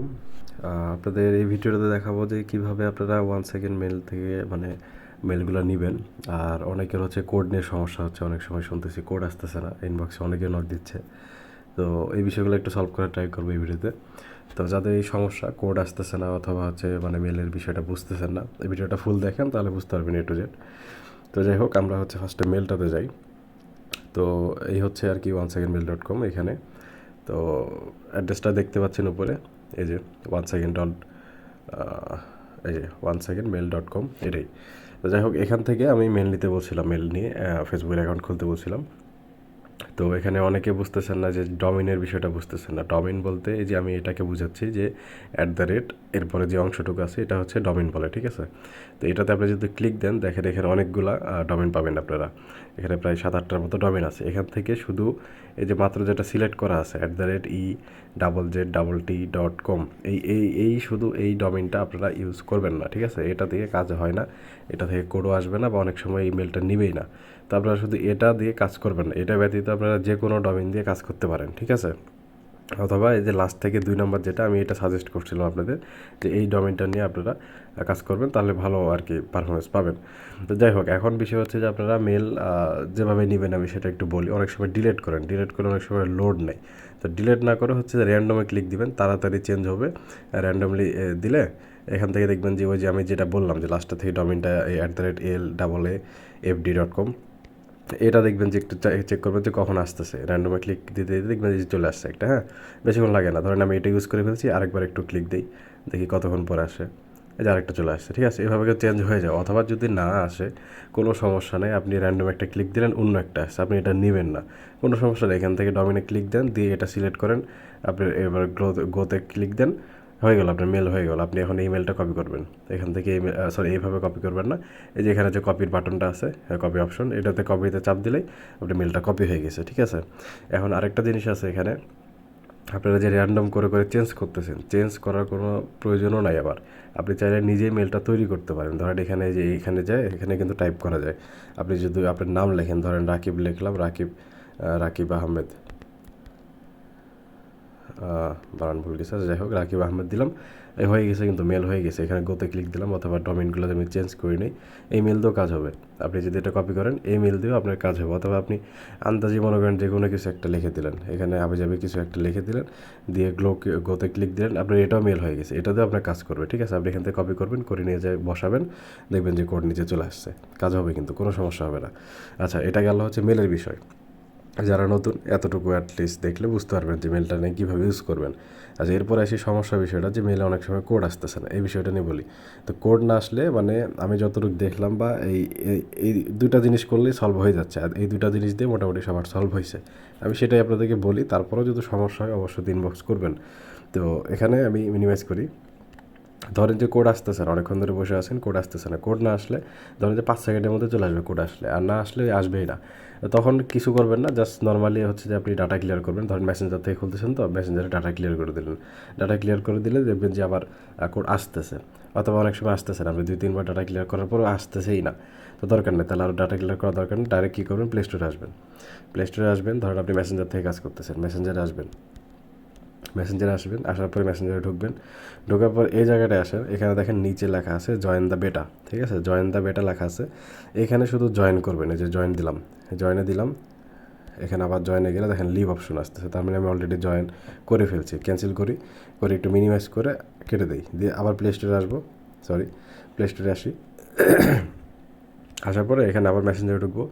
আলাইকুম আপনাদের এই ভিডিওটাতে দেখাবো যে কীভাবে আপনারা ওয়ান সেকেন্ড মেল থেকে মানে মেলগুলো নেবেন। আর অনেকের হচ্ছে কোড নিয়ে সমস্যা হচ্ছে, অনেক সময় শুনতেছি কোড আসতেছে না ইনবক্সে অনেকে নক দিচ্ছে। তো এই বিষয়গুলো একটু সলভ করার ট্রাই করব এই ভিডিওতে। তো যাদের এই সমস্যা কোড আসতেছে না অথবা হচ্ছে মানে মেলের বিষয়টা বুঝতেছেন না, এই ভিডিওটা ফুল দেখেন, তাহলে বুঝতে পারবেন এ টু জেড তো যাই হোক, আমরা হচ্ছে ফার্স্টে মেলটাতে যাই। তো এই হচ্ছে আর কি one second mail dot com এখানে। তো অ্যাড্রেসটা দেখতে পাচ্ছেন উপরে। এই যে ওয়ান সেকেন্ড ডট এই যে one second mail dot com এটাই। যাই হোক, এখান থেকে আমি মেল নিতে বলছিলাম মেল নিয়ে ফেসবুকের অ্যাকাউন্ট খুলতে বলছিলাম। তো এখানে অনেকে বুঝতেছেন না যে ডমিনের বিষয়টা বুঝতেছেন না। ডমিন বলতে এই যে আমি এটাকে বুঝাচ্ছি যে অ্যাট দ্য রেট এরপরে যে অংশটুকু আছে এটা হচ্ছে ডমিন বলে, ঠিক আছে? তো এটাতে আপনি যদি ক্লিক দেন, দেখেন এখানে অনেকগুলা ডমিন পাবেন আপনারা। এখানে প্রায় সাত আটটার মতো ডমিন আছে। এখান থেকে শুধু এই যে মাত্র যেটা সিলেক্ট করা আছে at the rate E double Z double T dot com এই এই এই শুধু এই ডমিনটা আপনারা ইউজ করবেন না, ঠিক আছে? এটা দিয়ে কাজ হয় না। এটা থেকে কোডও আসবে না বা অনেক সময় ইমেলটা নিবেই না। তো আপনারা শুধু এটা দিয়ে কাজ করবেন না। এটা ব্যতীত আপনারা যে কোনো ডমিন দিয়ে কাজ করতে পারেন, ঠিক আছে? অথবা এই যে লাস্ট থেকে দুই নম্বর যেটা আমি এটা সাজেস্ট করছিলাম আপনাদের, যে এই ডমিনটা নিয়ে আপনারা কাজ করবেন, তাহলে ভালো আর কি পারফরমেন্স পাবেন। তো যাই হোক, এখন বিষয় হচ্ছে যে আপনারা মেল যেভাবে নেবেন আমি সেটা একটু বলি। অনেক সময় ডিলেট করেন ডিলেট করে অনেক সময় লোড নেই তো ডিলেট না করে হচ্ছে র্যান্ডমে ক্লিক দিবেন, তাড়াতাড়ি চেঞ্জ হবে র্যান্ডমলি দিলে এখান থেকে দেখবেন যে ওই যে আমি যেটা বললাম যে লাস্টটা থেকে ডমিনটা at the rate L double A F D dot com এটা দেখবেন যে একটু চেক করবেন যে কখন আসতেছে। র্যান্ডমে ক্লিক দিতে দিতে দেখবেন যে চলে আসছে একটা হ্যাঁ? বেশিক্ষণ লাগে না। ধরেন আমি এটা ইউজ করে ফেলছি, আরেকবার একটু ক্লিক দিই, দেখি কতক্ষণ পরে আসে। এই যে আরেকটা চলে আসছে, ঠিক আছে? এভাবে চেঞ্জ হয়ে যায়। অথবা যদি না আসে, কোনো সমস্যা নেই, আপনি র্যান্ডম একটা ক্লিক দিলেন, অন্য একটা আসছে। আপনি এটা নেবেন না। কোনো সমস্যা নেই। এখান থেকে ডমিনে ক্লিক দেন, দিয়ে এটা সিলেক্ট করেন। আপনি এবার গ্রো গোতে ক্লিক দেন। হয়ে গেল, আপনার মেল হয়ে গেল। আপনি এখন ইমেলটা কপি করবেন। এখান থেকে সরি এইভাবে কপি করবেন না। এই যে এখানে যে কপির বাটনটা আছে কপি অপশন এটাতে কপিতে চাপ দিলেই আপনার মেলটা কপি হয়ে গেছে, ঠিক আছে? এখন আরেকটা জিনিস আছে এখানে। আপনারা যে র্যান্ডম করে করে চেঞ্জ করতেছেন চেঞ্জ করার কোনো প্রয়োজনও নাই আবার। আপনি চাইলে নিজেই মেলটা তৈরি করতে পারেন। ধরেন এখানে যে এখানে যায়, এখানে কিন্তু টাইপ করা যায়। আপনি যদি আপনার নাম লেখেন, ধরেন রাকিব লিখলাম, রাকিব রাকিব আহমেদ। বানান ভুল গেছে। যাই হোক, রাকিব আহমেদ দিলাম। এই হয়ে গেছে কিন্তু মেল হয়ে গেছে। এখানে গোতে ক্লিক দিলাম, অথবা ডমিনগুলো আমি চেঞ্জ করি নিই। এই মেল দিয়েও কাজ হবে। আপনি যদি এটা কপি করেন, এই মেল দিয়েও আপনার কাজ হবে। অথবা আপনি আন্দাজি মনে করেন যে কোনো কিছু একটা লিখে দিলেন। এখানে আবে যাবে কিছু একটা লিখে দিলেন, দিয়ে গ্লো গোতে ক্লিক দিলেন। আপনার এটাও মেল হয়ে গেছে। এটা দিয়েও আপনার কাজ করবে, ঠিক আছে? আপনি এখান থেকে কপি করবেন, করে নিয়ে যায় বসাবেন। দেখবেন যে কোড নিচে চলে আসছে। কাজ হবে কিন্তু, কোনো সমস্যা হবে না। আচ্ছা এটা গেল হচ্ছে মেলের বিষয়। যারা নতুন, এতটুকু অ্যাটলিস্ট দেখলে বুঝতে পারবেন যে মেলটা নিয়ে কীভাবে ইউজ করবেন। আচ্ছা এরপর আসি সমস্যা বিষয়টা যে মেলে অনেক সময় কোড আসতেছে না, এই বিষয়টা নিয়ে বলি। তো কোড না আসলে মানে আমি যতটুকু দেখলাম বা এই এই দুইটা জিনিস করলেই সলভ হয়ে যাচ্ছে, আর এই দুইটা জিনিস দিয়ে মোটামুটি সবার সলভ হয়েছে। আমি সেটাই আপনাদেরকে বলি, তারপরেও যদি সমস্যা হয় অবশ্যই ইনবক্স করবেন। তো এখানে আমি মিনিমাইজ করি। ধরেন যে কোড আসতেছে না, অনেকক্ষণ ধরে বসে আছেন কোড আসতেছে না। কোড না আসলে, ধরেন যে পাঁচ সেকেন্ডের মধ্যে চলে আসবে কোড আসলে, আর না আসলে আসবেই না। তখন কিছু করবেন না জাস্ট নর্মালি হচ্ছে যে আপনি ডাটা ক্লিয়ার করবেন। ধরেন মেসেঞ্জার থেকে খুলতেছেন তো মেসেঞ্জারে ডাটা ক্লিয়ার করে দিলেন। ডাটা ক্লিয়ার করে দিলে দেখবেন যে আবার কোড আসতেছে। অথবা অনেক সময় আসতেছে না, আপনি দুই, তিনবার ডাটা ক্লিয়ার করার পরও আসতেছেই না। তো দরকার নেই, তাহলে আর ডাটা ক্লিয়ার করা দরকার নেই। ডাইরেক্ট কী করবেন? প্লে স্টোরে আসবেন। প্লে স্টোরে আসবেন, ধরেন আপনি মেসেঞ্জার থেকে কাজ করতেছেন মেসেঞ্জারে আসবেন। মেসেঞ্জারে আসবেন, আসার পরে মেসেঞ্জারে ঢুকবেন। ঢোকার পর এই জায়গাটায় আসেন, এখানে দেখেন নিচে লেখা আছে জয়েন দ্য বেটা ঠিক আছে? জয়েন দ্য বেটা লেখা আছে। এখানে শুধু জয়েন করবেন, এই যে জয়েন দিলাম। জয়েনে দিলাম, এখানে আবার জয়েনে গেলে দেখেন লিভ অপশন আসতেছে। তার মানে আমি অলরেডি জয়েন করে ফেলছি ক্যান্সেল করি, করে একটু মিনিমাইজ করে কেটে দিই। দিয়ে আবার প্লে স্টোরে আসব সরি প্লে স্টোরে আসি। আসার পরে এখানে আবার মেসেঞ্জারে ঢুকবো।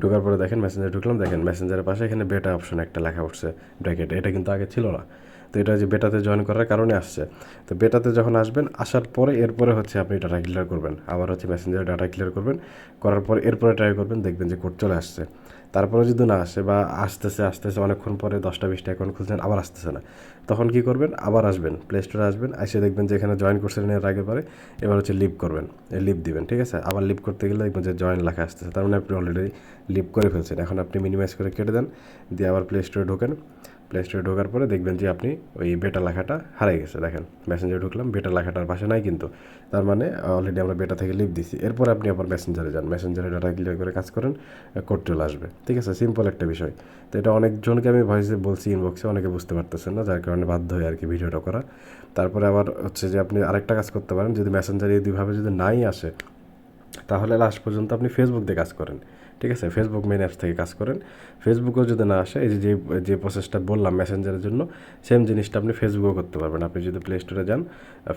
ঢোকার পরে দেখেন মেসেঞ্জারে ঢুকলাম, দেখেন মেসেঞ্জারের পাশে এখানে বেটা অপশন একটা লেখা উঠছে ব্র্যাকেটে এটা কিন্তু আগে ছিল না। তো এটা যে বেটাতে জয়েন করার কারণে আসছে। তো বেটাতে যখন আসবেন, আসার পরে এরপরে হচ্ছে আপনি ডাটা ক্লিয়ার করবেন। আবার হচ্ছে মেসেঞ্জারে ডাটা ক্লিয়ার করবেন। করার পর এরপরে ট্রাই করবেন, দেখবেন যে কোড চলে আসছে। তারপরে যদি না আসে বা আসতেছে আসতেছে অনেকক্ষণ পরে দশটা, বিশটা অ্যাকাউন্ট খুলছেন, আবার আসতেছে না। তখন কি করবেন? আবার আসবেন। প্লে স্টোরে আসবেন, এসে দেখবেন যে এখানে জয়েন করছিলেন এর আগে পরে এবার হচ্ছে লিভ করবেন। লিভ দিবেন, ঠিক আছে? আবার লিভ করতে গেলে দেখবেন যে জয়েন লেখা আসতেছে। তার মানে আপনি অলরেডি লিভ করে ফেলছেন। এখন আপনি মিনিমাইজ করে কেটে দেন, দিয়ে আবার প্লে স্টোরে ঢোকেন। প্লে স্টোরে ঢোকার পরে দেখবেন যে আপনি ওই বেটা লেখাটা হারিয়ে গেছে, দেখেন। মেসেঞ্জারে ঢুকলাম বেটা লেখাটার পাশে নাই কিন্তু। তার মানে অলরেডি আমরা বেটা থেকে লিভ দিছি। এরপর আপনি আবার মেসেঞ্জারে যান। মেসেঞ্জারে ডাটা ক্লিয়ার করে কাজ করেন কোড চলে আসবে। ঠিক আছে? সিম্পল একটা বিষয়। তো এটা অনেকজনকে আমি ভয়েসে বলছি ইনবক্সে অনেকে বুঝতে পারতেছেন না, যার কারণে বাধ্য হয়ে আর কি ভিডিওটা করা। তারপরে আবার হচ্ছে যে আপনি আরেকটা কাজ করতে পারেন। যদি মেসেঞ্জারে দুইভাবে যদি নাই আসে, তাহলে লাস্ট পর্যন্ত আপনি ফেসবুক দিয়ে কাজ করেন। ঠিক আছে? ফেসবুক মেন অ্যাপস থেকে কাজ করেন। ফেসবুকেও যদি না আসে, এই যে যে প্রসেসটা বললাম মেসেঞ্জারের জন্য সেম জিনিসটা আপনি ফেসবুকেও করতে পারবেন। আপনি যদি প্লে স্টোরে যান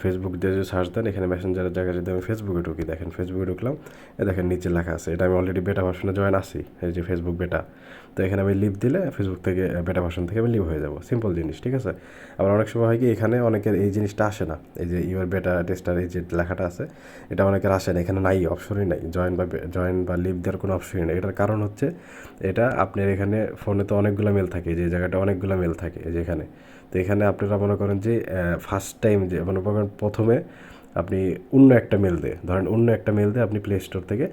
ফেসবুক দিয়ে যদি সার্চ দেন, এখানে মেসেঞ্জারের জায়গায় যদি আমি ফেসবুকে ঢুকি, দেখেন ফেসবুকে ঢুকলাম, এ দেখেন নিচে লেখা আছে। এটা আমি অলরেডি বেটা ভার্সনে জয়েন আছি, এই যে ফেসবুক বেটা তো এখানে আমি লিভ দিলে ফেসবুক থেকে বেটা ভার্সন থেকে আমি লিভ হয়ে যাব। সিম্পল জিনিস, ঠিক আছে? আবার অনেক সময় হয় কি, এখানে অনেকের এই জিনিসটা আসে না। এই যে ইউর বেটা টেস্টার এই যে লেখাটা আছে, এটা অনেকের আসে না। এখানে নাই অপশনই নাই। জয়েন বা জয়েন বা লিভ দেওয়ার কোনো অপশনই নেই এটার কারণ হচ্ছে এটা আপনার এখানে ফোনে তো অনেকগুলো মেল থাকে, যে জায়গাটা অনেকগুলো মেল থাকে যেখানে। তো এখানে আপনারা মনে করেন যে ফার্স্ট টাইম যে, মনে করেন প্রথমে আপনি অন্য একটা মেল দিয়ে, ধরেন অন্য একটা মেল দিয়ে আপনি প্লে স্টোর থেকে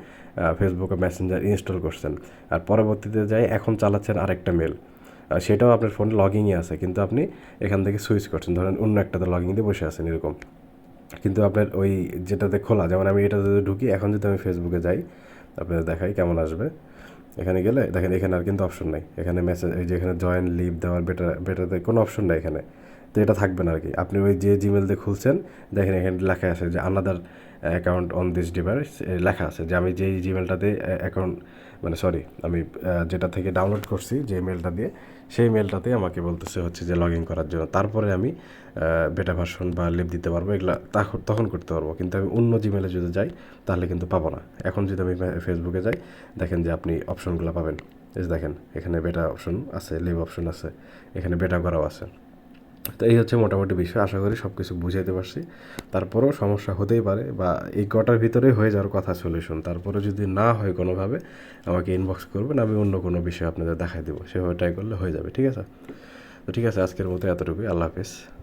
ফেসবুকে মেসেঞ্জার ইনস্টল করছেন। আর পরবর্তীতে যাই, এখন চালাচ্ছেন আরেকটা মেল সেটাও আপনার ফোনে লগিংয়ে আছে, কিন্তু আপনি এখান থেকে সুইচ করছেন। ধরেন অন্য একটাতে লগিং দিয়ে বসে আছেন এরকম। কিন্তু আপনার ওই যেটাতে খোলা, যেমন আমি এটাতে ঢুকি, এখন যদি আমি ফেসবুকে যাই আপনাদের দেখাই কেমন আসবে। এখানে গেলে দেখেন এখানে আর কিন্তু অপশন নাই। এখানে মেসেজ এই যে এখানে জয়েন লিভ দেওয়ার বেটার বেটারতে কোনো অপশন নাই এখানে। তো এটা থাকবে না আর কি। আপনি ওই যে জিমেল দিয়ে খুলছেন, দেখেন এখানে লেখা আসে যে another account on this device লেখা আছে যে আমি যেই জিমেলটাতে অ্যাকাউন্ট মানে সরি আমি যেটা থেকে ডাউনলোড করছি যে মেলটা দিয়ে, সেই মেলটাতে আমাকে বলতেছে হচ্ছে যে লগ ইন করার জন্য। তারপরে আমি বেটা ভার্সন বা লিভ দিতে পারব, এগুলো তখন তখন করতে পারব। কিন্তু আমি অন্য জিমেলে যদি যাই, তাহলে কিন্তু পাবো না। এখন যদি আমি ফেসবুকে যাই, দেখেন যে আপনি অপশনগুলো পাবেন। দেখেন, এখানে বেটা অপশন আছে লিভ অপশন আছে, এখানে বেটা করাও আছে। তো এই হচ্ছে মোটামুটি বিষয়। আশা করি সব কিছু বুঝাইতে পারছি। তারপরেও সমস্যা হতেই পারে বা এই কটার ভিতরে হয়ে যাওয়ার কথা সলিউশন তারপরে যদি না হয় কোনোভাবে, আমাকে ইনবক্স করবেন, আমি অন্য কোনো বিষয় আপনাদের দেখাই দেবো। সেভাবে ট্রাই করলে হয়ে যাবে, ঠিক আছে? তো ঠিক আছে, আজকের মতো এতটুকুই। আল্লাহ হাফেজ।